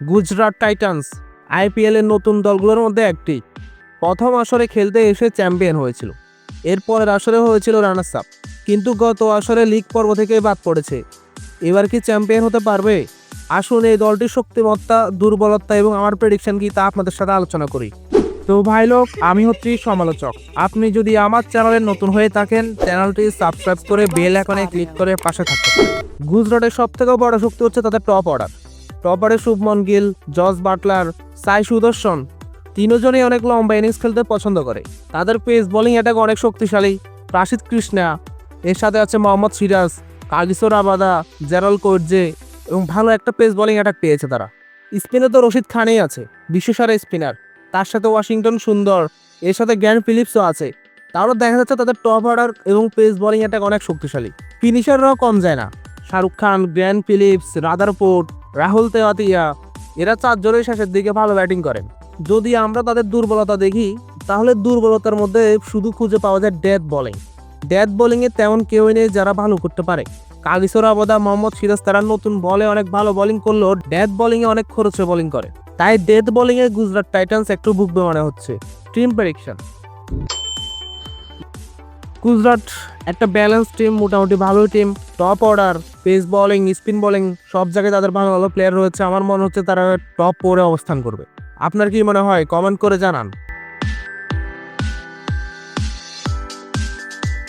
Gujarat Titans, IPL এর নতুন দলগুলোর মধ্যে একটি। প্রথম আসরে খেলতে এসে চ্যাম্পিয়ন হয়েছিল। এরপরের আসরে হয়েছিল রানার্স আপ। কিন্তু গত আসরে লিগ পর্ব থেকে বাদ পড়েছে। এবার কি চ্যাম্পিয়ন হতে পারবে? আসুন এই দলটির শক্তিমত্তা, দুর্বলতা এবং আমার প্রেডিকশন কি তা আপনাদের সাথে আলোচনা করি। তো ভাই লোক, আমি হচ্ছি সমালোচক। আপনি যদি আমার চ্যানেলে নতুন হয়ে থাকেন, চ্যানেলটি সাবস্ক্রাইব করে বেল আইকনে ক্লিক করে পাশে থাকতে পারেন। গুজরাটের সব থেকে বড় শক্তি হচ্ছে তাদের টপ অর্ডার টপ অর্ডারে শুভমন গিল জস বাটলার সাই সুদর্শন। তিনজনই অনেক লম্বা ইনিংস খেলতে পছন্দ করে। তাদের পেস বোলিং অ্যাটাক অনেক শক্তিশালী। রাশিদ কৃষ্ণা, এর সাথে আছে মোহাম্মদ সিরাজ কাগিসোর আবাদা, জেরাল কোর্জে এবং ভালো একটা পেস বোলিং অ্যাটাক পেয়েছে তারা। স্পিনে তো রশিদ খানই আছে বিশ্বসারা স্পিনার। তার সাথে ওয়াশিংটন সুন্দর, এর সাথে গ্র্যান্ড ফিলিপসও আছে। তারও দেখা যাচ্ছে তাদের টপ অর্ডার এবং পেস বোলিং অ্যাটাক অনেক শক্তিশালী। ফিনিশাররাও কম যায় না। Shahrukh Khan Glenn Phillips, Rutherford, Rahul Tewatia, এরা চারজনই শেষের দিকে ভালো ব্যাটিং করেন যদি আমরা তাদের দুর্বলতা দেখি, তাহলে দুর্বলতার মধ্যে শুধু খুঁজে পাওয়া যায় ডেথ বোলিং। ডেথ বোলিংয়ে তেমন কেউই নেই যারা ভালো করতে পারে। কাগিসোর আবাদা, মোহাম্মদ সিরাজ, তারা নতুন বলে অনেক ভালো বোলিং করলেও ডেথ বোলিংয়ে অনেক খরচে বোলিং করে। তাই ডেথ বোলিংয়ে গুজরাট টাইটান্স একটু ভুগবে মনে হচ্ছে। Team prediction. গুজরাট, একটা ব্যালেন্স টিম মোটামুটি ভালো team top order pace bowling spin bowling সব জায়গায় তাদের ভালো ভালো প্লেয়ার রয়েছে। আমার মনে হচ্ছে তারা টপ ফোরে অবস্থান করবে। আপনার কি মনে হয়? কমেন্ট করে জানান।